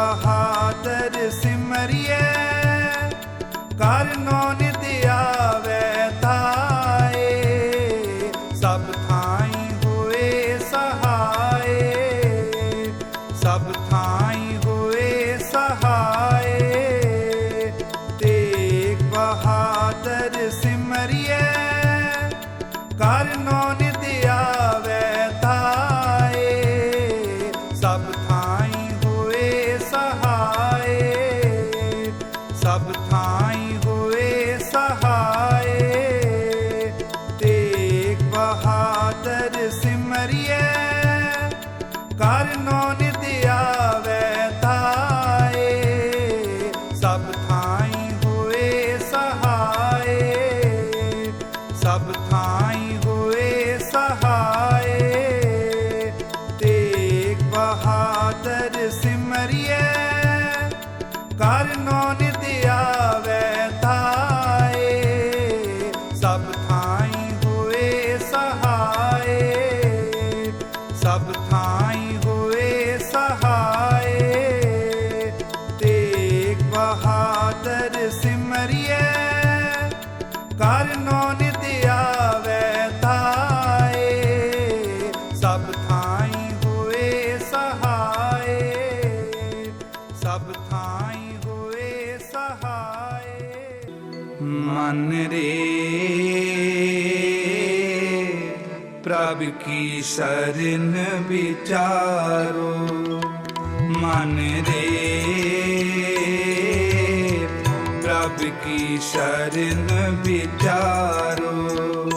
बहादुर सिमरिया बहादुर सिमरिया ਬਹਾਦਰ ਸਿਮਰਿਐ ਕਰਨੋ ਨਿਤ ਆਵੈ ਤਾਏ। ਸਭ ਥਾਈ ਹੋਏ ਸਹਾਏ, ਸਭ ਥਾਈ ਹੋਏ ਸਹਾਏ। ਮਨ ਰੇ, ਪ੍ਰਭ ਕੀ ਸ਼ਰਨ ਵਿਚਾਰੋ। ਮਨ ਰੇ ਕੀ ਸ਼ਰਨ ਵਿਚਾਰੋ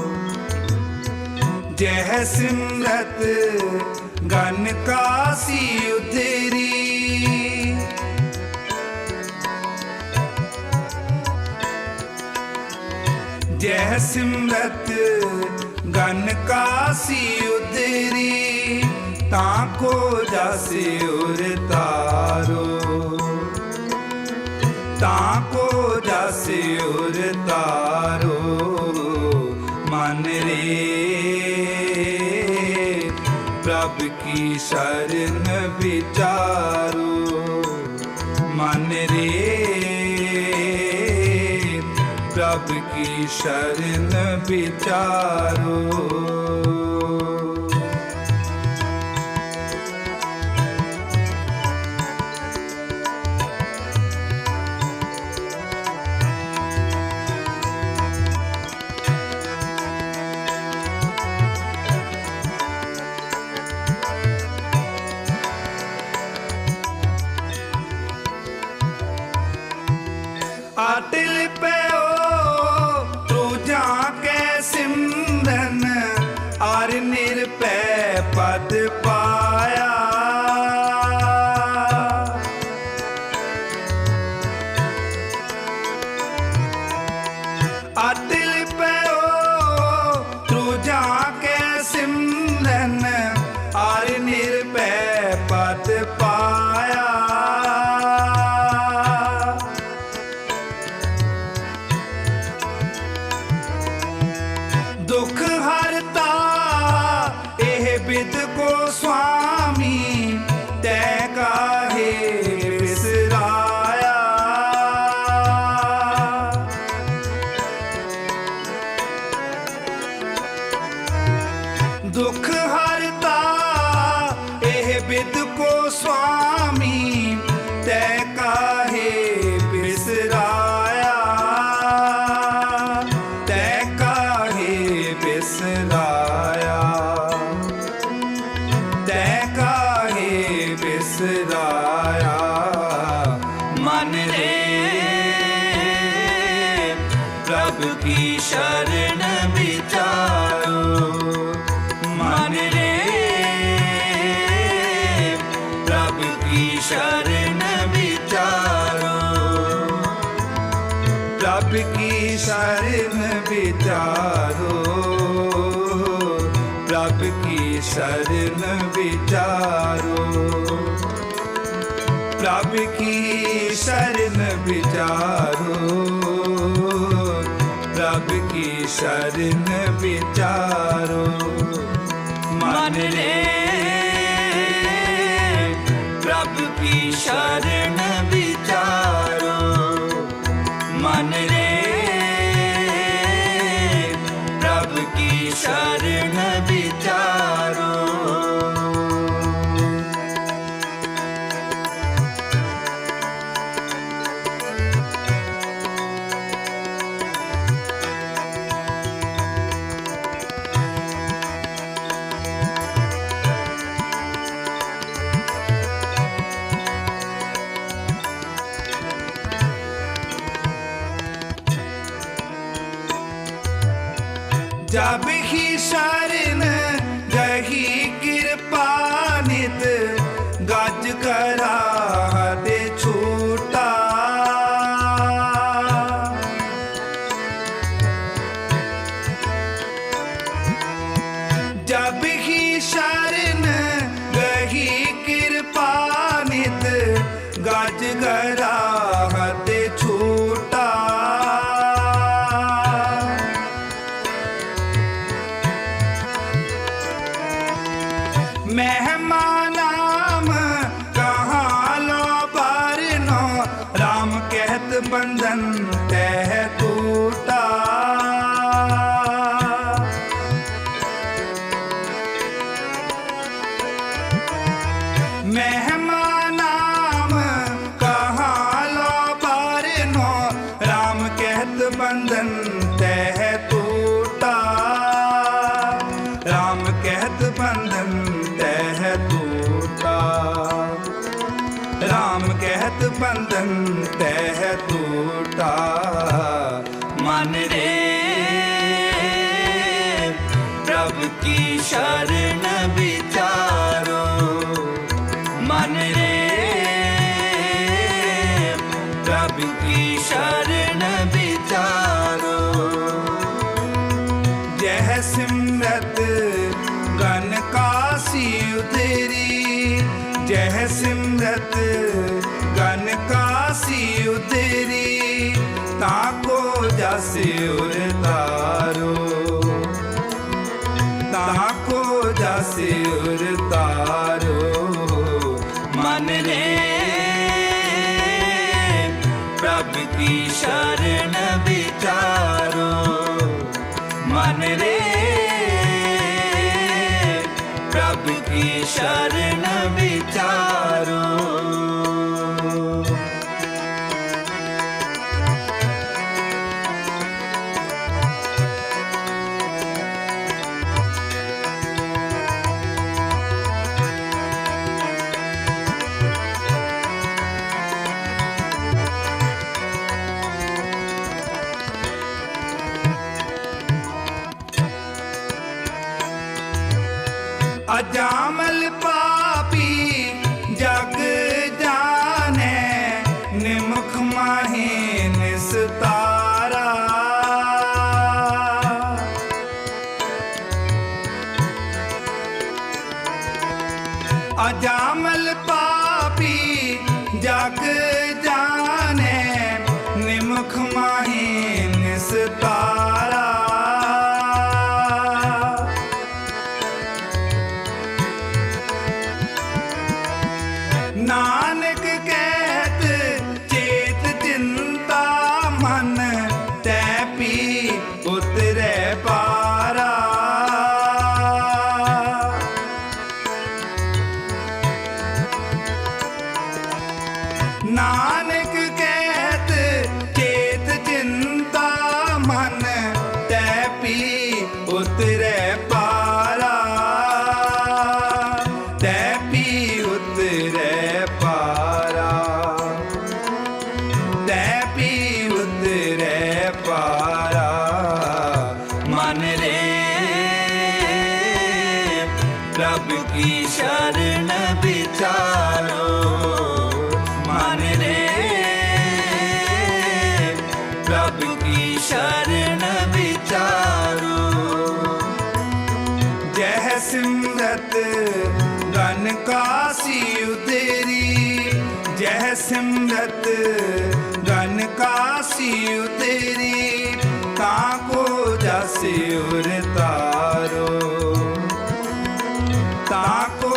ਜਹ ਸਿਮਰਤ ਗਨ ਕਾਸੀ ਉਧਰੀ ਜਹ ਸਿਮਰਤ ਗਨ ਕਾਸੀ ਉਦਰੀ ਤਾਂ ਕੋ ਜਾਸੇ ਉਰ ਤਾਰੋ ਤਾਂ ਕੋ ਜਾਸੇ ਉਰ ਤਾਰੋ ਮਨ ਰੇ ਪ੍ਰਭ ਕੀ ਸ਼ਰਨ ਵਿਚਾਰੋ ਮਨ ਰੇ ਪ੍ਰਭ ਬਿਦ ਕੋ ਸ਼ਰਨ ਵਿਚਾਰੋ ਪ੍ਰਭ ਕੀ ਸ਼ਰਨ ਵਿਚਾਰੋ ਪ੍ਰਭ ਕੀ ਸ਼ਰਨ ਵਿਚਾਰੋ ਪ੍ਰਭ ਕੀ ਸ਼ਰਨ ਵਿਚਾਰੋ shine. ਬੰਧਤ ਬੰਧਨ ਤਹਿ ਟੂਟਾ RAM ਕਹਿਤ ਬੰਦਨ ਤਹਿ ਟੂਟਾ ਰਾਮ ਕਹਿਤ ਬੰਦਨ सिमरत गन कासी उतरी ताको जस उर तारो ताको जस उर तारो मन रे प्रभु की शरण विचारो मन रे प्रभु की शरण happy ਜੀਉ ਤੇਰੀ ਤਾਂ ਕੋ ਜਾਸੀ ਉਰਤਾਰੋ ਤਾਂ ਕੋ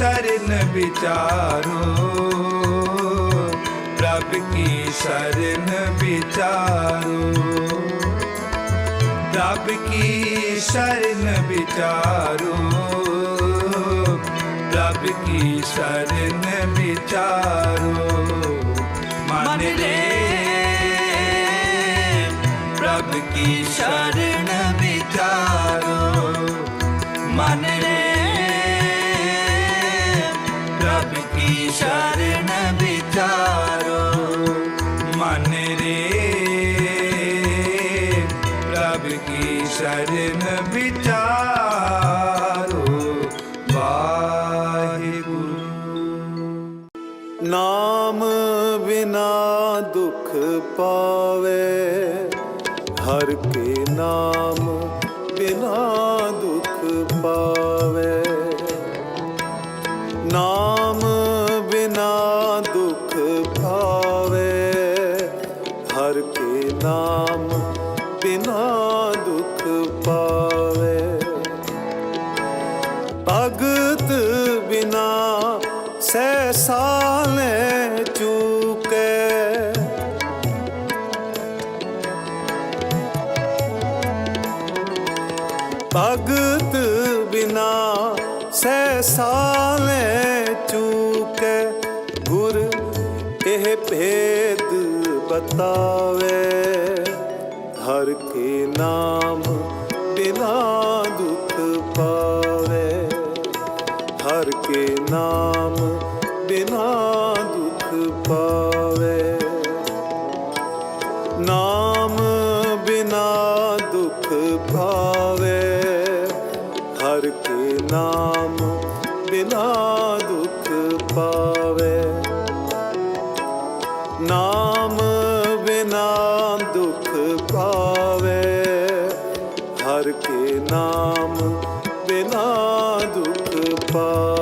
ਕੀ ਸ਼ਰਨ ਵਿਚਾਰੋ ਪ੍ਰਭ ਕੀ ਸ਼ਰਨ ਵਿਚਾਰੋ ਪ੍ਰਭ ਕੀ ਸ਼ਰਨ ਵਿਚਾਰੋ ਪ੍ਰਭ ਕੀ ਸ਼ਰਨ ਵਿਚਾਰੋ ਮਨ ਰੇ ਪ੍ਰਭ ਕੀ ਹਰ ਕੇ ਨਾਮ ਇਹ ਭੇਦ ਬਤਾਵੇ। ਹਰ ਕੇ ਨਾਮ ਬਿਨਾ ਦੁੱਖ ਪਾਵੇ। ਹਰ ਕੇ ਨਾਮ ਬਿਨਾ ਦੁੱਖ ਪਾਵੇ। ਨਾਮ ਬਿਨਾ ਦੁੱਖ ਪਾਵੇ। ਹਰ ਕੇ ਨਾਮ ਨਾਮ ਬਿਨਾ ਦੁਖ ਪਾਵੇ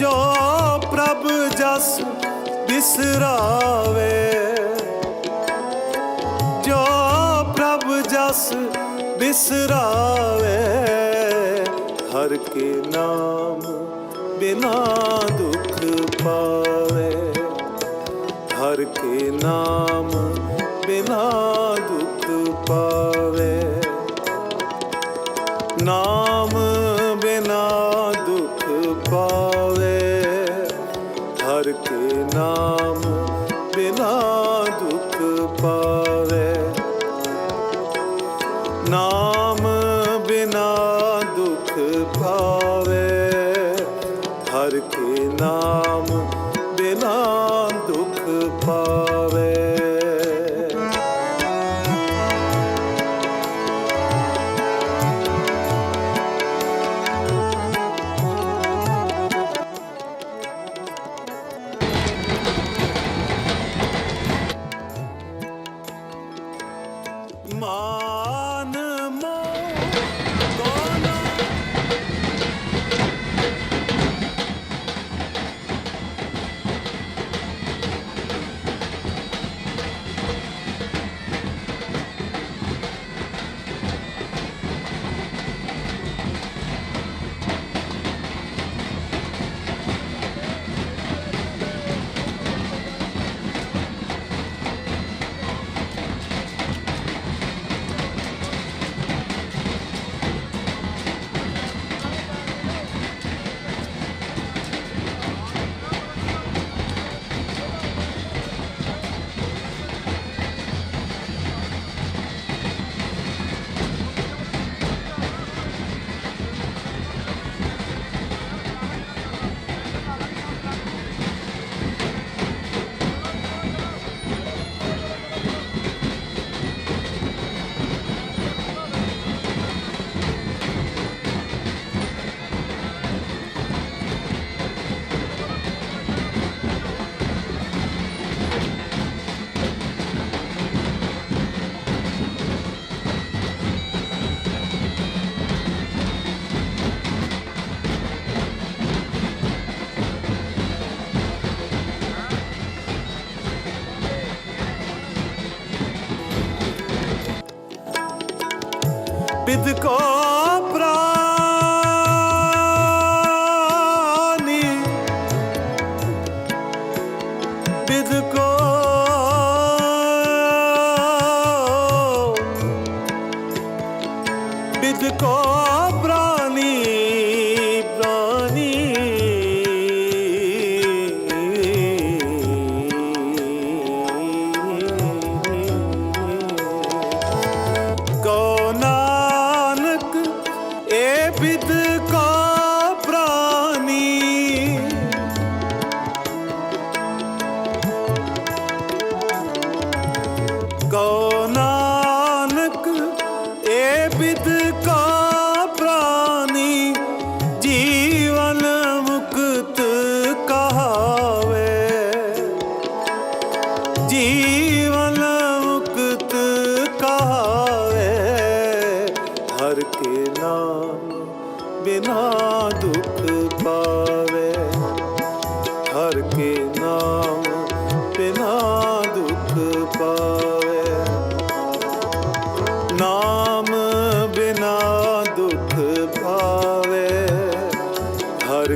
ਜੋ ਪ੍ਰਭ ਜਸ ਬਿਸਰਾਵੇ। ਜੋ ਪ੍ਰਭ ਜਸ ਬਿਸਰਾਵੇ। ਹਰ ਕੇ ਨਾਮ ਬਿਨਾ ਦੁਖ ਪਾਵੇ। ਹਰ ਕੇ ਨਾਮ ਬਿਨਾ ਦੁਖ ਪਾਵੇ। ਨਾਮ ਕੇ ਨਾਮ ਬਿਨਾ ਦੁਖ ਪਾਵੇ। ਨਾਮ ਬਿਨਾ ਦੁਖ ਪਾਵੇ। ਹਰ ਕੇ ਨਾਮ ಬಿದ್ದುಕೋ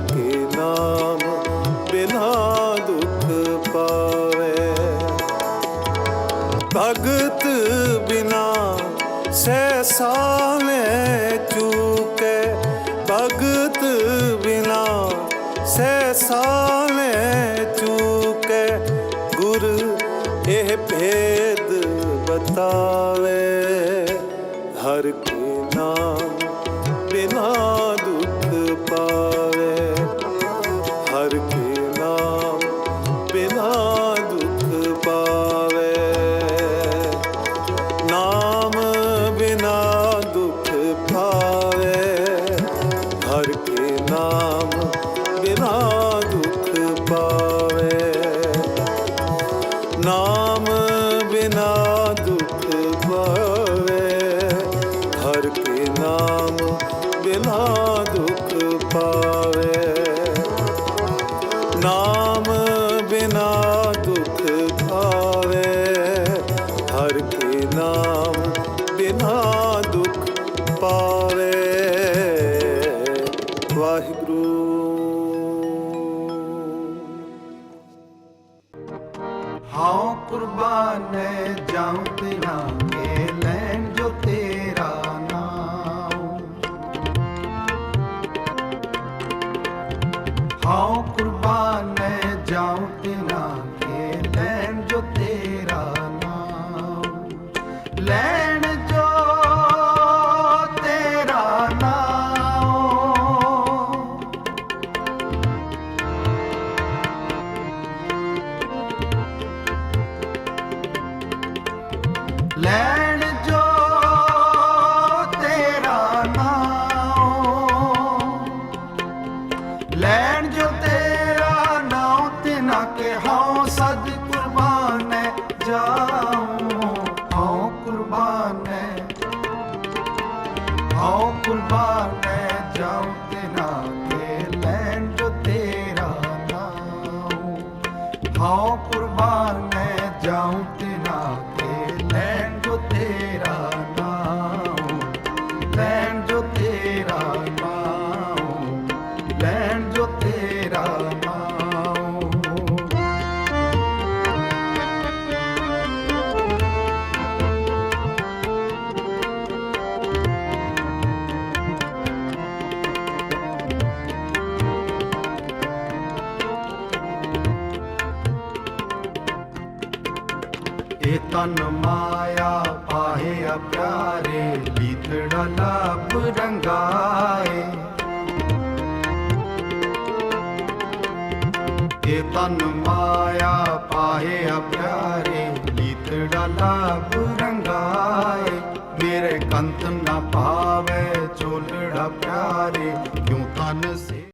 porque ਕੁਰਬਾਨੇ ਜਾਉ ਤੇਰਾ ਮਨ ਮਾਇਆ ਪਾਹਿਆ ਪਿਆਰੇ ਬੀਤੜਾ ਲਾਭ ਰੰਗਾਏ। ਇਹ ਤਨ ਮਾਇਆ ਪਾਹਿਆ ਪਿਆਰੇ ਬੀਤੜਾ ਲਾਭ ਰੰਗਾਏ। ਮੇਰੇ ਕੰਤ ਨਾ ਪਾਵੇ ਚੋਲੜਾ ਪਿਆਰੇ, ਕਿਉਂ ਤਨ ਸੇ